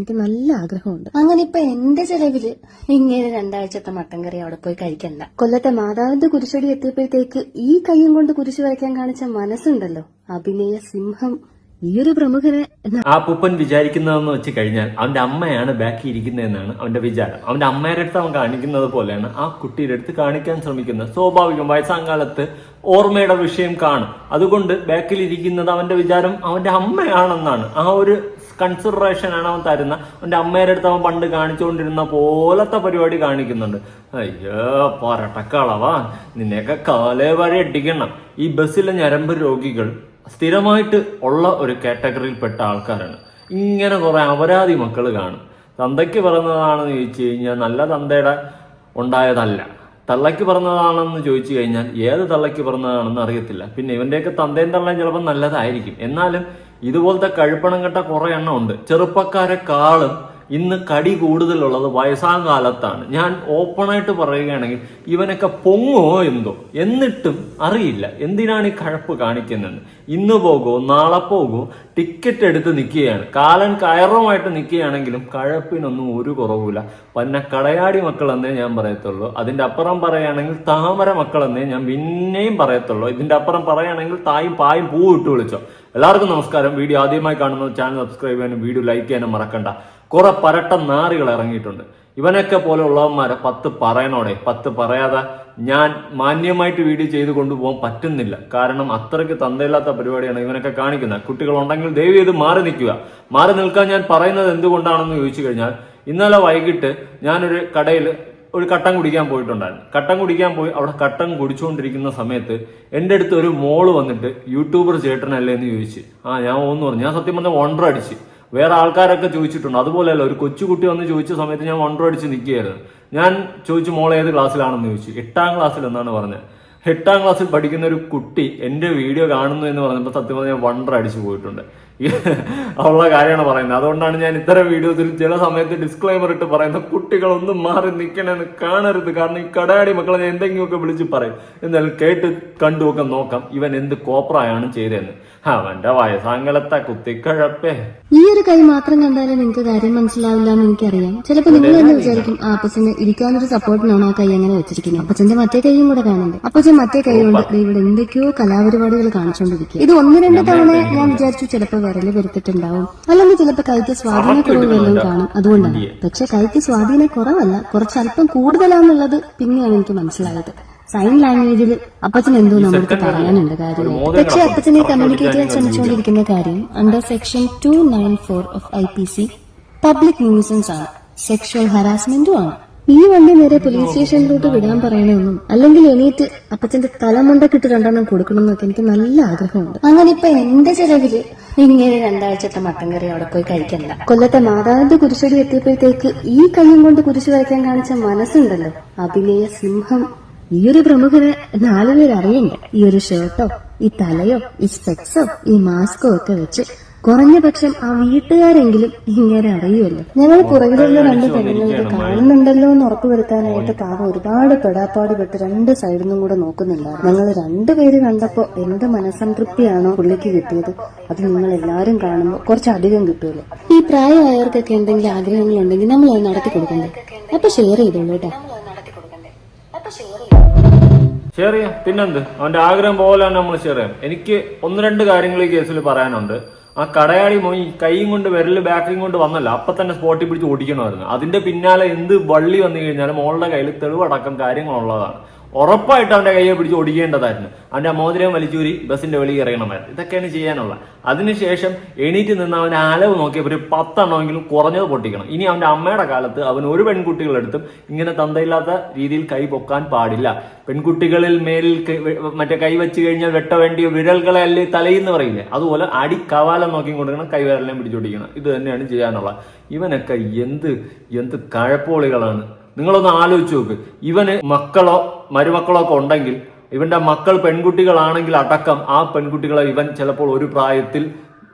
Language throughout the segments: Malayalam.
എനിക്ക് നല്ല ആഗ്രഹമുണ്ട്. അങ്ങനെ ഇപ്പൊ എന്റെ ചെലവിൽ ഇങ്ങനെ രണ്ടാഴ്ചത്തെ മട്ടൻ കറി അവിടെ പോയി കഴിക്കണ്ട. കൊല്ലത്തെ മാതാവിന്റെ കുരിശടി എത്തിയപ്പോഴത്തേക്ക് ഈ കൈയും കൊണ്ട് കുരിശു വരയ്ക്കാൻ കാണിച്ച മനസ്സുണ്ടല്ലോ. അഭിനയ സിംഹം. ഈ ഒരു പ്രമുഖനെ എന്നാ ആ പൂപ്പൻ വിചാരിക്കുന്നതെന്ന് വെച്ച് കഴിഞ്ഞാൽ അവന്റെ അമ്മയാണ് ബാക്കി ഇരിക്കുന്നതെന്നാണ് അവന്റെ വിചാരം. അവന്റെ അമ്മയുടെ അടുത്ത് അവൻ കാണിക്കുന്നത് പോലെയാണ് ആ കുട്ടിയുടെ അടുത്ത് കാണിക്കാൻ ശ്രമിക്കുന്നത്. സ്വാഭാവികം വയസ്സാങ്കാലത്ത് ഓർമ്മയുടെ വിഷയം കാണും. അതുകൊണ്ട് ബാക്കിൽ ഇരിക്കുന്നത് അവന്റെ വിചാരം അവന്റെ അമ്മയാണെന്നാണ്. ആ ഒരു കൺസിഡറേഷൻ ആണ് അവൻ തരുന്ന. അവന്റെ അമ്മയുടെ അടുത്ത് അവൻ പണ്ട് കാണിച്ചുകൊണ്ടിരുന്ന പോലത്തെ പരിപാടി കാണിക്കുന്നുണ്ട്. അയ്യോ പൊരട്ടക്കളവാ നിന്നെയൊക്കെ കാലേ വഴി അടിക്കണം. ഈ ബസ്സിലെ ഞരമ്പ് രോഗികൾ സ്ഥിരമായിട്ട് ഉള്ള ഒരു കാറ്റഗറിയിൽപ്പെട്ട ആൾക്കാരാണ്. ഇങ്ങനെ കുറെ അപരാധി മക്കൾ കാണും. തന്തയ്ക്ക് പറഞ്ഞതാണെന്ന് ചോദിച്ചു കഴിഞ്ഞാൽ നല്ല തന്തയുടെ ഉണ്ടായതല്ല. തള്ളയ്ക്ക് പറഞ്ഞതാണെന്ന് ചോദിച്ചു കഴിഞ്ഞാൽ ഏത് തള്ളയ്ക്ക് പറഞ്ഞതാണെന്ന് അറിയത്തില്ല. പിന്നെ ഇവന്റെയൊക്കെ തന്തയും തള്ളയും ചിലപ്പോൾ നല്ലതായിരിക്കും. എന്നാലും ഇതുപോലത്തെ കഴുപ്പണം കെട്ട കുറെ എണ്ണം ഉണ്ട്. ചെറുപ്പക്കാരെക്കാളും ഇന്ന് കടി കൂടുതലുള്ളത് വയസ്സാം കാലത്താണ്. ഞാൻ ഓപ്പണായിട്ട് പറയുകയാണെങ്കിൽ ഇവനൊക്കെ പൊങ്ങോ എന്തോ? എന്നിട്ടും അറിയില്ല. എന്തിനാണ് ഈ കഴപ്പ് കാണിക്കുന്നത്? ഇന്ന് പോകുമോ നാളെ പോകുമോ ടിക്കറ്റ് എടുത്ത് നിൽക്കുകയാണ് കാലൻ കയറുമായിട്ട് നിൽക്കുകയാണെങ്കിലും കഴപ്പിനൊന്നും ഒരു കുറവില്ല പിന്നെ കടയാടി മക്കളെന്നേ ഞാൻ പറയത്തുള്ളൂ. അതിന്റെ അപ്പുറം പറയുകയാണെങ്കിൽ താമര മക്കളെന്നേ ഞാൻ പിന്നെയും പറയത്തുള്ളൂ. ഇതിന്റെ അപ്പുറം പറയുകയാണെങ്കിൽ തായും പായും പൂ ഇട്ട് വിളിച്ചോ. എല്ലാവർക്കും നമസ്കാരം. വീഡിയോ ആദ്യമായി കാണുന്ന ചാനൽ സബ്സ്ക്രൈബ് ചെയ്യാനും വീഡിയോ ലൈക്ക് ചെയ്യാനും മറക്കണ്ട. കുറെ പരട്ട നാറികൾ ഇറങ്ങിയിട്ടുണ്ട്. ഇവനൊക്കെ പോലെയുള്ളവന്മാരെ പത്ത് പറയണോടെ പത്ത് പറയാതെ ഞാൻ മാന്യമായിട്ട് വീഡിയോ ചെയ്ത് കൊണ്ടുപോകാൻ പറ്റുന്നില്ല. കാരണം അത്രയ്ക്ക് തന്തയില്ലാത്ത പരിപാടിയാണ് ഇവനൊക്കെ കാണിക്കുന്നത്. കുട്ടികളുണ്ടെങ്കിൽ ദയവ് ഇത് മാറി നിൽക്കുക. മാറി നിൽക്കാൻ ഞാൻ പറയുന്നത് എന്തുകൊണ്ടാണെന്ന് ചോദിച്ചു കഴിഞ്ഞാൽ ഇന്നലെ വൈകിട്ട് ഞാനൊരു കടയിൽ ഒരു കട്ടൻ കുടിക്കാൻ പോയിട്ടുണ്ടായിരുന്നു. കട്ടൻ കുടിക്കാൻ പോയി അവിടെ കട്ടൻ കുടിച്ചുകൊണ്ടിരിക്കുന്ന സമയത്ത് എന്റെ അടുത്ത് ഒരു മോൾ വന്നിട്ട് യൂട്യൂബർ ചേട്ടനല്ലേ? എന്ന് ചോദിച്ച്. ആ ഞാൻ ഒന്ന് പറഞ്ഞു. ഞാൻ സത്യം പറഞ്ഞാൽ വണ്ടർ അടിച്ച്. വേറെ ആൾക്കാരൊക്കെ ചോദിച്ചിട്ടുണ്ട്. അതുപോലെയല്ല ഒരു കൊച്ചുകുട്ടി വന്ന് ചോദിച്ച സമയത്ത് ഞാൻ വണ്ടർ അടിച്ച് നിൽക്കുകയായിരുന്നു. ഞാൻ ചോദിച്ചു മോൾ ഏത് ക്ലാസ്സിലാണെന്ന്? ചോദിച്ചു. എട്ടാം ക്ലാസ്സിൽ എന്നാണ് പറഞ്ഞത്. എട്ടാം ക്ലാസ്സിൽ പഠിക്കുന്ന ഒരു കുട്ടി എന്റെ വീഡിയോ കാണുന്നു എന്ന് പറഞ്ഞപ്പോൾ സത്യം പറഞ്ഞാൽ വണ്ടർ അടിച്ചു പോയിട്ടുണ്ട്. ഉള്ള കാര്യമാണ് പറയുന്നത്. അതുകൊണ്ടാണ് ഞാൻ ഇത്തരം വീഡിയോസിൽ ചില സമയത്ത് ഡിസ്ക്ലൈമർ ഇട്ട് പറയുന്നത് കുട്ടികളൊന്നും മാറി നിൽക്കണമെന്ന് കാണരുത്. കാരണം ഈ കടയാടി മക്കളെ ഞാൻ എന്തെങ്കിലുമൊക്കെ വിളിച്ച് പറയും. എന്നാലും കേട്ട് കണ്ടുമൊക്കെ നോക്കാം ഇവൻ എന്ത് കോപ്രായാണ് ചെയ്തതെന്ന്. അവന്റെ വയസ്സാങ്കലത്തെ കുത്തിക്കഴപ്പേ. ഈ ഒരു കൈ മാത്രം കണ്ടാലേ നിങ്ങൾക്ക് കാര്യം മനസ്സിലാവില്ല എന്ന് എനിക്കറിയാം. ചിലപ്പോൾ നിങ്ങൾ തന്നെ വിചാരിക്കും ആ അപ്പച്ചന് ഇരിക്കാനൊരു സപ്പോർട്ടിനാണ് ആ കൈ അങ്ങനെ വെച്ചിരിക്കുന്നത് അപ്പച്ചന്റെ മറ്റേ കൈയും കൂടെ കാണുന്നുണ്ട്. അപ്പച്ചൻ മറ്റേ കൈ കൊണ്ട് ഇവിടെ എന്തൊക്കെയോ കലാപരിപാടികൾ കാണിച്ചുകൊണ്ടിരിക്കുക ഇത് ഒന്ന് രണ്ട് തവണ ഞാൻ വിചാരിച്ചു ചിലപ്പോ വിരൽ വരുത്തിട്ടുണ്ടാവും അല്ലെങ്കിൽ ചിലപ്പോ കൈക്ക് സ്വാധീനക്കുറവ് വല്ലതും കാണും. അതുകൊണ്ടാണ്. പക്ഷെ കൈക്ക് സ്വാധീന കുറവല്ല. കുറച്ച് അല്പം കൂടുതലാന്നുള്ളത് പിന്നെയാണ് എനിക്ക് മനസ്സിലായത്. സൈൻ ലാംഗ്വേജിൽ അപ്പച്ചൻ എന്തോ നമ്മൾക്ക് പറയാനുണ്ട് കാര്യം. പക്ഷെ അപ്പച്ചനെ കമ്മ്യൂണിക്കേറ്റ് ചെയ്യാൻ ശ്രമിച്ചുകൊണ്ടിരിക്കുന്ന കാര്യം under section two nine four of I P C public nuisance ആണ്. സെക്ഷൽ ഹറാസ്മെന്റും ആണ്. ഈ വണ്ടി നേരെ പോലീസ് സ്റ്റേഷനിലോട്ട് വിടാൻ പറയണമെന്നും അല്ലെങ്കിൽ എണീറ്റ് അപ്പച്ചന്റെ തലമുണ്ടക്കിട്ട് രണ്ടെണ്ണം കൊടുക്കണമെന്നൊക്കെ എനിക്ക് നല്ല ആഗ്രഹമുണ്ട്. അങ്ങനെ ഇപ്പൊ എന്റെ ചെലവിൽ ഇങ്ങനെ രണ്ടാഴ്ചത്തെ മട്ടൻ കറി അവിടെ പോയി കഴിക്കണ്ട. കൊല്ലത്തെ മാതാവിന്റെ കുരിശടി എത്തിയപ്പോഴത്തേക്ക് ഈ കയ്യും കൊണ്ട് കുരിശ് വരയ്ക്കാൻ കാണിച്ച മനസ്സുണ്ടല്ലോ. അഭിനയ സിംഹം. ഈ ഒരു പ്രമുഖനെ നാലുപേർ അറിയണ്ടേ? ഈ ഒരു ഷർട്ടോ ഈ തലയോ ഈ സ്പെക്സോ ഈ മാസ്കോ ഒക്കെ വെച്ച് കുറഞ്ഞ പക്ഷം ആ വീട്ടുകാരെങ്കിലും ഇങ്ങനെ അറിയുമല്ലോ. ഞങ്ങൾ പുറകിലുള്ള രണ്ട് പെണ്ണുങ്ങൾക്ക് കാണുന്നുണ്ടല്ലോ എന്ന് ഉറപ്പുവരുത്താനായിട്ട് പാവ ഒരുപാട് പെടാപ്പാട് പെട്ട് രണ്ട് സൈഡിൽ നിന്നും കൂടെ നോക്കുന്നുണ്ടായിരുന്നു ഞങ്ങൾ രണ്ടുപേര് കണ്ടപ്പോ എന്ത് മനസംതൃപ്തിയാണോ പുള്ളിക്ക് കിട്ടിയത്. അത് നിങ്ങൾ എല്ലാവരും കാണുമ്പോൾ കുറച്ചധികം കിട്ടുമല്ലോ. ഈ പ്രായമായവർക്കൊക്കെ എന്തെങ്കിലും ആഗ്രഹങ്ങളുണ്ടെങ്കിൽ നമ്മൾ അത് നടത്തി കൊടുക്കണ്ടേ? അപ്പൊ ഷെയർ ചെയ്തോളൂ കേട്ടോ. ഷെയർ ചെയ്യാം. പിന്നെന്ത്? അവന്റെ ആഗ്രഹം പോലെ തന്നെ നമ്മൾ ഷെയർ ചെയ്യാം. എനിക്ക് ഒന്ന് രണ്ട് കാര്യങ്ങൾ ഈ കേസിൽ പറയാനുണ്ട്. ആ കടയാളി മോയി കൈയും കൊണ്ട് വിരൽ ബാക്കിയും കൊണ്ട് വന്നല്ല അപ്പൊ തന്നെ സ്പോട്ടിൽ പിടിച്ച് ഓടിക്കണമായിരുന്നു. അതിന്റെ പിന്നാലെ എന്ത് വള്ളി വന്നു കഴിഞ്ഞാലും മോളുടെ കയ്യിൽ തെളിവടക്കം കാര്യങ്ങളുള്ളതാണ്. ഉറപ്പായിട്ട് അവന്റെ കയ്യെ പിടിച്ച് ഓടിക്കേണ്ടതായിരുന്നു. അവന്റെ മോതിരം വലിച്ചൂരി ബസിന്റെ വെളിയിൽ ഇറങ്ങണമായിരുന്നു. ഇതൊക്കെയാണ് ചെയ്യാനുള്ള. അതിനുശേഷം എണീറ്റ് നിന്ന് അവന്റെ അലവ് നോക്കിയപ്പോൾ ഒരു പത്തെണ്ണമെങ്കിലും കുറഞ്ഞത് പൊട്ടിക്കണം. ഇനി അവന്റെ അമ്മയുടെ കാലത്ത് അവൻ ഒരു പെൺകുട്ടികളെടുത്തും ഇങ്ങനെ തന്തയില്ലാത്ത രീതിയിൽ കൈ പൊക്കാൻ പാടില്ല. പെൺകുട്ടികളിൽ മേലിൽ മറ്റേ കൈ വെച്ച് കഴിഞ്ഞാൽ വെട്ട വേണ്ടിയ വിരലുകളെ അല്ലെ തലയെന്ന് പറയില്ലേ അതുപോലെ അടി കവാലം നോക്കി കൊടുക്കണം കൈവരലിനെ പിടിച്ചോടിക്കണം ഇത് തന്നെയാണ് ചെയ്യാനുള്ള. ഇവനൊക്കെ എന്ത് എന്ത് കഴപ്പോളികളാണ്. നിങ്ങളൊന്ന് ആലോചിച്ച് നോക്ക്. ഇവന് മക്കളോ മരുമക്കളോ ഒക്കെ ഉണ്ടെങ്കിൽ ഇവന്റെ മക്കൾ പെൺകുട്ടികളാണെങ്കിൽ അടക്കം ആ പെൺകുട്ടികളെ ഇവൻ ചിലപ്പോൾ ഒരു പ്രായത്തിൽ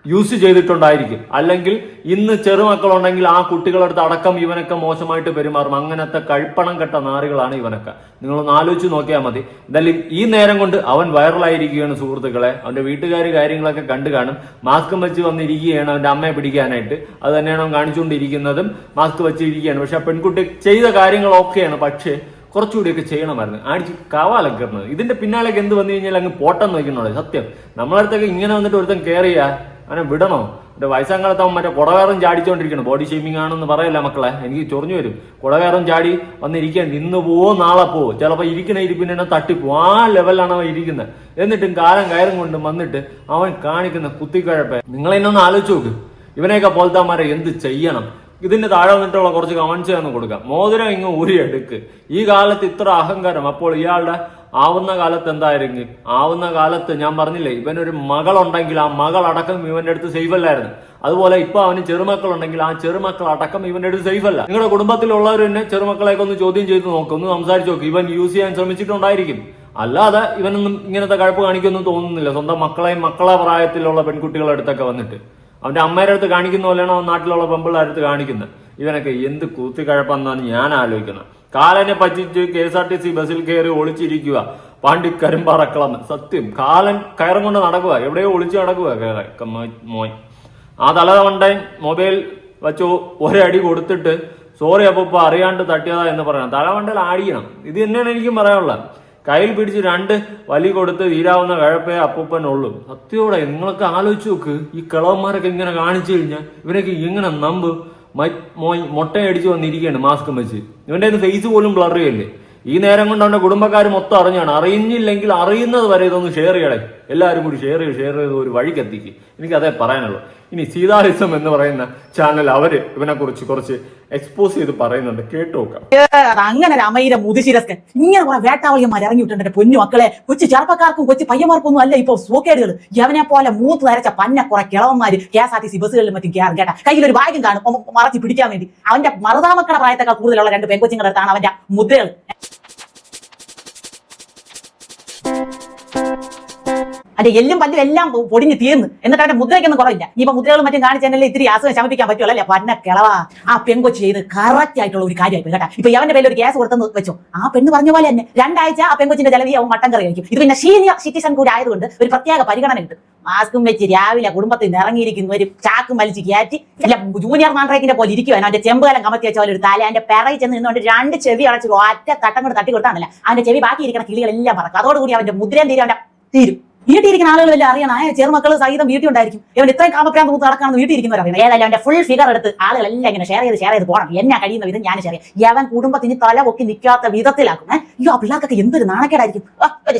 യൂസ് ചെയ്തിട്ടുണ്ടായിരിക്കും. അല്ലെങ്കിൽ ഇന്ന് ചെറുമക്കളുണ്ടെങ്കിൽ ആ കുട്ടികളടുത്ത് അടക്കം ഇവനൊക്കെ മോശമായിട്ട് പെരുമാറും. അങ്ങനത്തെ കഴിപ്പണം കെട്ട നാറുകളാണ് ഇവനൊക്കെ. നിങ്ങളൊന്ന് ആലോചിച്ച് നോക്കിയാൽ മതി. എന്തായാലും ഈ നേരം കൊണ്ട് അവൻ വൈറലായിരിക്കുകയാണ് സുഹൃത്തുക്കളെ. അവന്റെ വീട്ടുകാർ കാര്യങ്ങളൊക്കെ കണ്ടു കാണും. മാസ്കും വെച്ച് വന്നിരിക്കുകയാണ് അവന്റെ അമ്മയെ പിടിക്കാനായിട്ട്. അത് തന്നെയാണ് അവൻ കാണിച്ചുകൊണ്ടിരിക്കുന്നതും മാസ്ക് വെച്ചിരിക്കുകയാണ്. പക്ഷെ പെൺകുട്ടി ചെയ്ത കാര്യങ്ങളൊക്കെയാണ് പക്ഷേ കുറച്ചുകൂടിയൊക്കെ ചെയ്യണമായിരുന്നു. അടിച്ച് കവാലൊക്കെ ഇതിന്റെ പിന്നാലേക്ക് എന്ത് വന്നു കഴിഞ്ഞാൽ അങ്ങ് പോട്ടം നോക്കുന്നുള്ളൂ സത്യം. നമ്മളടുത്തൊക്കെ ഇങ്ങനെ വന്നിട്ട് ഒരുത്തൻ കയറിയാ അവനെ വിടണോ? എന്റെ വയസ്സാങ്കാലത്ത് അവൻ മറ്റേ കുടവേറും ചാടിച്ചോണ്ടിരിക്കണം. ബോഡി ഷേമിംഗ് ആണെന്ന് പറയല്ല മക്കളെ? എനിക്ക് ചൊറിഞ്ഞു വരും. കുടവേറും ചാടി വന്നിരിക്കാൻ ഇന്ന് പോവോ നാളെ പോവോ ചിലപ്പോൾ ഇരിക്കണ ഇരിപ്പിന് തന്നെ തട്ടിപ്പോവും ആ ലെവലിലാണ് അവൻ ഇരിക്കുന്നത്. എന്നിട്ടും കാലം കയറും കൊണ്ട് വന്നിട്ട് അവൻ കാണിക്കുന്ന കുത്തിക്കഴപ്പ. നിങ്ങൾ എന്നൊന്ന് ആലോചിച്ച് നോക്ക്. ഇവനെയൊക്കെ പോലത്താന്മാരെ എന്ത് ചെയ്യണം? ഇതിന്റെ താഴെ വന്നിട്ടുള്ള കുറച്ച് കമന്റ്സ് ഞാൻ കൊടുക്കാം. മോതിരം ഇങ്ങ് ഊരിയെടുക്ക്. ഈ കാലത്ത് ഇത്ര അഹങ്കാരം. അപ്പോൾ ഇയാളുടെ ആവുന്ന കാലത്ത് എന്തായിരിക്കും ആവുന്ന കാലത്ത് ഞാൻ പറഞ്ഞില്ലേ ഇവനൊരു മകളുണ്ടെങ്കിൽ ആ മകൾ അടക്കം ഇവന്റെ അടുത്ത് സേഫ് അല്ലായിരുന്നു. അതുപോലെ ഇപ്പൊ അവന് ചെറുമക്കളുണ്ടെങ്കിൽ ആ ചെറുമക്കൾ അടക്കം ഇവന്റെ അടുത്ത് സേഫ് അല്ല. നിങ്ങളുടെ കുടുംബത്തിലുള്ളവർ തന്നെ ചെറുമക്കളെയൊക്കെ ഒന്ന് ചോദ്യം ചെയ്ത് നോക്കും. ഒന്ന് സംസാരിച്ച് നോക്കും. ഇവൻ യൂസ് ചെയ്യാൻ ശ്രമിച്ചിട്ടുണ്ടായിരിക്കും. അല്ലാതെ ഇവനൊന്നും ഇങ്ങനത്തെ കഴപ്പ് കാണിക്കൊന്നും തോന്നുന്നില്ല. സ്വന്തം മക്കളെയും മക്കളെ പ്രായത്തിലുള്ള പെൺകുട്ടികളുടെ അടുത്തൊക്കെ വന്നിട്ട്. അവന്റെ അമ്മയുടെ അടുത്ത് കാണിക്കുന്ന പോലെയാണ് നാട്ടിലുള്ള പെമ്പിളുടെ അടുത്ത് കാണിക്കുന്നത്? ഇവനൊക്കെ എന്ത് കൂത്തിക്കഴപ്പെന്നാണ് ഞാൻ ആലോചിക്കുന്നത്. കാലനെ പറ്റിച്ച് K S R T C ബസ്സിൽ കയറി ഒളിച്ചിരിക്കുക. പാണ്ടിക്കരിമ്പാറക്കളം സത്യം കാലൻ കയറും കൊണ്ട് നടക്കുക. എവിടെയോ ഒളിച്ചു നടക്കുക. കയറ മോൻ. ആ തലവണ്ടൻ മൊബൈൽ വെച്ച് ഒരടി കൊടുത്തിട്ട് സോറി അപ്പൊ അറിയാണ്ട് തട്ടിയതാ എന്ന് പറയണം തലവണ്ടൽ ആടിയണം ഇത് തന്നെയാണ് എനിക്കും പറയാനുള്ളത്. കയ്യിൽ പിടിച്ച് രണ്ട് വലി കൊടുത്ത് തീരാവുന്ന കഴപ്പേ അപ്പൂപ്പനുള്ളൂ. സത്യോടെ നിങ്ങളൊക്കെ ആലോചിച്ച് നോക്ക്. ഈ കിളവന്മാരൊക്കെ ഇങ്ങനെ കാണിച്ചു കഴിഞ്ഞാൽ ഇവരൊക്കെ ഇങ്ങനെ നമ്പ് മൊട്ടയടിച്ച് വന്നിരിക്കുകയാണ് മാസ്കും വെച്ച്. ഇവന്റെ ഫേസ് പോലും ബ്ലർ ചെയ്യല്ലേ? ഈ നേരം കൊണ്ട് അവന്റെ കുടുംബക്കാർ മൊത്തം അറിഞ്ഞാണ്. അറിഞ്ഞില്ലെങ്കിൽ അറിയുന്നത് വരെ ഇതൊന്ന് ഷെയർ ചെയ്യണേ എല്ലാവരും കൂടി ഷെയർ ചെയ്ത് ഷെയർ ചെയ്ത് ഒരു വഴിക്ക് എത്തിക്ക്. എനിക്ക് അതേ പറയാനുള്ളൂ. ഇനി സീതാഹിസം എന്ന് പറയുന്ന ചാനൽ അവർ ഇവനെ കുറിച്ച് കുറച്ച് എക്സ്പോസ് ചെയ്ത് പറയുന്നുണ്ട്. കേട്ടു നോക്കാം. അങ്ങനെ ഒരു മുതിശിരസ്കൻ. ഇങ്ങനെ കുറെ വേട്ടാവളിയന്മാർ ഇറങ്ങിയിട്ടുണ്ട് പൊന്നു മക്കളെ. കൊച്ചു ചെറുപ്പക്കാർക്കും കൊച്ചു പയ്യന്മാർക്കൊന്നും അല്ല ഇപ്പൊ സോക്കേടുകൾ യവനെ പോലെ മൂത്ത് നരച്ച പന്ന കുറെ കിളവന്മാര് K S R T C ബസ്സുകളിലും മറ്റും കയറും കേട്ടാ. കയ്യിൽ ഒരു ബാഗും കാണും. മറച്ചു മറച്ച് പിടിക്കാൻ വേണ്ടി. അവന്റെ മറുതാമക്കളെ പ്രായത്തേക്കാൾ കൂടുതലുള്ള രണ്ട് പെൺകൊച്ചുങ്ങളുടെ അടുത്താണ് അവന്റെ മുദ്രകൾ. അതിന്റെ എല്ലും പല്ലും എല്ലാം പൊടിഞ്ഞ് തീർന്ന്. എന്നിട്ട് അവന്റെ മുദ്രയ്ക്കൊന്നും കുറവില്ല. ഇപ്പൊ മുദ്രകളും മറ്റും കാണിച്ചല്ലേ ഇത്തിരി അസുഖം ശമിപ്പിക്കാൻ പറ്റുമല്ലോ അല്ലേ? പന്ന കിളവാ. ആ പെൺകൊച്ച് ചെയ്ത് കറക്റ്റ് ആയിട്ടുള്ള ഒരു കാര്യമായി കേട്ടാ. ഇപ്പൊ അവന്റെ പേരിൽ ഒരു കേസ് കൊടുത്തെന്ന് വെച്ചു. ആ പെണ്ണ് പറഞ്ഞ പോലെ തന്നെ രണ്ടാഴ്ച ആ പെൺകൊച്ചിന്റെ ജലവി അവൻ മട്ടൻ കറി കഴിക്കും. ഇത് പിന്നെ സീനിയർ സിറ്റിസൺ കൂടി ആയതുകൊണ്ട് ഒരു പ്രത്യേക പരിഗണന കിട്ടും മാസ്കും വെച്ച് രാവിലെ കുടുംബത്തിൽ നിന്ന് ഇറങ്ങിയിരിക്കുന്ന. ഒരു ചാക്ക് വലിച്ച് കയറ്റി അല്ല ജൂനിയർ മാൻഡ്രേക്കിന്റെ പോലെ ഇരിക്കുവാൻ അവന്റെ ചെമ്പുകാലം കമത്തി വെച്ച പോലെ ഒരു തല. അവന്റെ പിറയിൽ ചെന്ന് നിന്നുകൊണ്ട് രണ്ട് ചെവി അടച്ചു ഒറ്റ തട്ടം കൊണ്ട് തട്ടി കൊടുത്താണല്ല അവന്റെ ചെവി ബാക്കി ഇരിക്കുന്ന കിളികളെല്ലാം പറക്കും. അതോടുകൂടി അവന്റെ മുദ്രയും തീരും അവന്റെ തീരും. വീട്ടിലിരിക്കുന്ന വല്ല അറിയണം. ആ ചെറുമക്കൾ സഹിതം വീട്ടിൽ ഉണ്ടായിരിക്കും. ഇവൻ ഇത്രയും കാമപ്രാന്ത് കൂത്ത് നടക്കാണെന്ന് വീട്ടിയിരിക്കുന്നവർ അറിയണം. ഏതായാലും അവന്റെ ഫുൾ ഫിഗർ എടുത്ത് ആളുകളെല്ലാം ഇങ്ങനെ ഷെയർ ചെയ്ത് ഷെയർ ചെയ്ത് പോകണം. എന്നാ കഴിയുന്ന വിധം ഞാൻ ഷെയർ ചെയ്യാം. യവൻ കുടുംബത്തിന് തല പൊക്കി നിൽക്കാത്ത വിധത്തിലാക്കും. അയ്യോ ആ പിള്ളേർക്കൊക്കെ എന്തൊരു നാണക്കേടായിരിക്കും.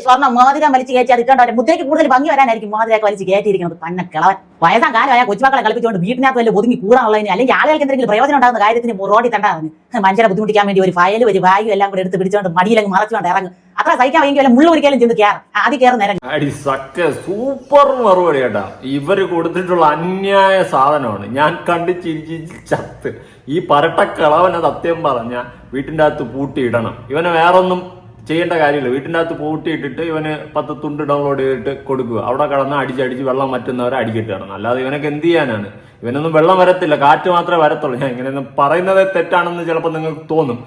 സ്വർണം മാതിര വലിച്ച് കയറ്റി അത് ഇട്ടാണ്ട് അവന്റെ മുദ്രയ്ക്ക് കൂടുതൽ ഭംഗി വരാനായിരിക്കും മാതിരയൊക്കെ വലിച്ച് കയറ്റിയിരിക്കുന്നത്. പന്ന കിളവൻ. വയസ്സാം കാലമായ കൊച്ചുമക്കളെ കളിപ്പിച്ചുകൊണ്ട് വീട്ടിനകത്ത് വലിയ ഒതുങ്ങി കൂടാനുള്ളതിന് അല്ലെങ്കിൽ ആളുകൾക്ക് എന്തെങ്കിലും പ്രയോജനം ഉണ്ടാകുന്ന കാര്യത്തിന് റോഡിൽ തണ്ടാകുന്നു മനുഷ്യരെ ബുദ്ധിമുട്ടിക്കാൻ വേണ്ടി ഒരു ഫയൽ ഒരു വായു എല്ലാം കൂടെ എടുത്ത് പിടിച്ചുകൊണ്ട് മടിയിലങ്ങ് മറച്ചുകൊണ്ട് ഇറങ്ങും. അത്ര സഹിക്കാൻ വയ്യെങ്കിൽ വല്ല മുള്ളൊരിക്കലും ചെന്ന് കയറും ആദ്യം കയറുന്ന നേരം. അടി സക്ക സൂപ്പർ മറുപടി കേട്ടാ. ഇവർ കൊടുത്തിട്ടുള്ള അന്യായ സാധനമാണ്. ഞാൻ കണ്ട് ചിരിച്ച് ചത്ത്. ഈ പരട്ട കളവനെ സത്യം പറഞ്ഞ വീട്ടിന്റെ അകത്ത് പൂട്ടിയിടണം. ഇവനെ വേറൊന്നും ചെയ്യേണ്ട കാര്യമില്ല. വീട്ടിന്റെ അകത്ത് പൂട്ടിയിട്ടിട്ട് ഇവന് പത്ത് തുണ്ട് ഡൗൺലോഡ് ചെയ്തിട്ട് കൊടുക്കുക. അവിടെ കിടന്ന് അടിച്ചടിച്ച് വെള്ളം മറ്റുന്നവരെ അടിക്കിട്ട് കിടന്നു. അല്ലാതെ ഇവനൊക്കെ എന്ത് ചെയ്യാനാണ്? ഇവനൊന്നും വെള്ളം വരത്തില്ല. കാറ്റ് മാത്രമേ വരത്തുള്ളൂ. ഞാൻ ഇങ്ങനെയൊന്നും പറയുന്നത് തെറ്റാണെന്ന് ചിലപ്പോൾ നിങ്ങൾക്ക് തോന്നും.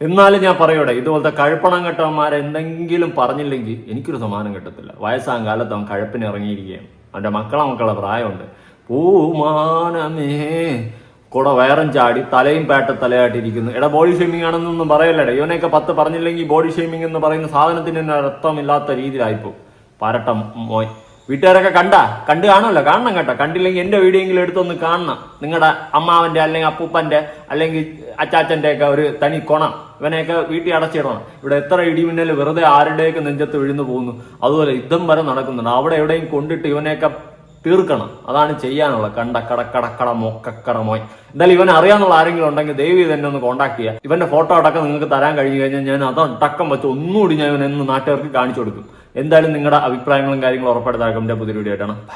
എന്നാലും ഞാൻ പറയൂടെ ഇതുപോലത്തെ കഴുപ്പണം കെട്ടവന്മാരെ എന്തെങ്കിലും പറഞ്ഞില്ലെങ്കിൽ എനിക്കൊരു സമാനം കിട്ടത്തില്ല. വയസ്സാം കാലത്ത് അവൻ കഴുപ്പിന് ഇറങ്ങിയിരിക്കുകയാണ് അവന്റെ മക്കളെ മക്കളെ പ്രായമുണ്ട്. പൂമാനമേ. കൂടെ വയറും ചാടി തലയും പേട്ട തലയായിട്ടിരിക്കുന്നു എടാ ബോഡി ഷേമിംഗ് ആണെന്നൊന്നും പറയല്ലേ ഇവനെയൊക്കെ പത്ത് പറഞ്ഞില്ലെങ്കിൽ ബോഡി ഷേമിംഗ് എന്ന് പറയുന്ന സാധനത്തിന് തന്നെ അർത്ഥമില്ലാത്ത രീതിയിലായിപ്പോ പരട്ട മോയ് വീട്ടുകാരൊക്കെ കണ്ട? കണ്ടു കാണുമല്ലോ? കാണണം കേട്ടോ. കണ്ടില്ലെങ്കിൽ എന്റെ വീഡിയോ എങ്കിലും എടുത്തൊന്ന് കാണണം. നിങ്ങളുടെ അമ്മാവന്റെ അല്ലെങ്കിൽ അപ്പൂപ്പന്റെ അല്ലെങ്കിൽ അച്ചാച്ചന്റെ ഒക്കെ ഒരു തനി കൊണം. ഇവനെയൊക്കെ വീട്ടിൽ അടച്ചിടണം. ഇവിടെ എത്ര ഇടിമിന്നൽ വെറുതെ ആരുടെയൊക്കെ നെഞ്ചത്ത് വീഴുന്നു പോകുന്നു. അതുപോലെ യുദ്ധം വരെ നടക്കുന്നുണ്ട്. അവിടെ എവിടെയും കൊണ്ടിട്ട് ഇവനെയൊക്കെ തീർക്കണം. അതാണ് ചെയ്യാനുള്ളത് കണ്ട കടക്കടക്കട മൊക്കക്കട മോയ് എന്തായാലും ഇവൻ അറിയാനുള്ള ആരെങ്കിലും ഉണ്ടെങ്കിൽ ദയവ് ഇതെന്നെ ഒന്ന് കോൺടാക്ട് ചെയ്യുക. ഇവന്റെ ഫോട്ടോ അടക്കം നിങ്ങൾക്ക് തരാൻ കഴിഞ്ഞു കഴിഞ്ഞാൽ ഞാൻ അത് അടക്കം വെച്ച് ഒന്നുകൂടി ഞാൻ ഇവനെന്ന് നാട്ടുകാർക്ക് കാണിച്ചു കൊടുക്കും. എന്തായാലും നിങ്ങളുടെ അഭിപ്രായങ്ങളും കാര്യങ്ങളും ഉറപ്പെടുത്താൻ പുതിയ വീഡിയോ ആയിട്ടാണ്.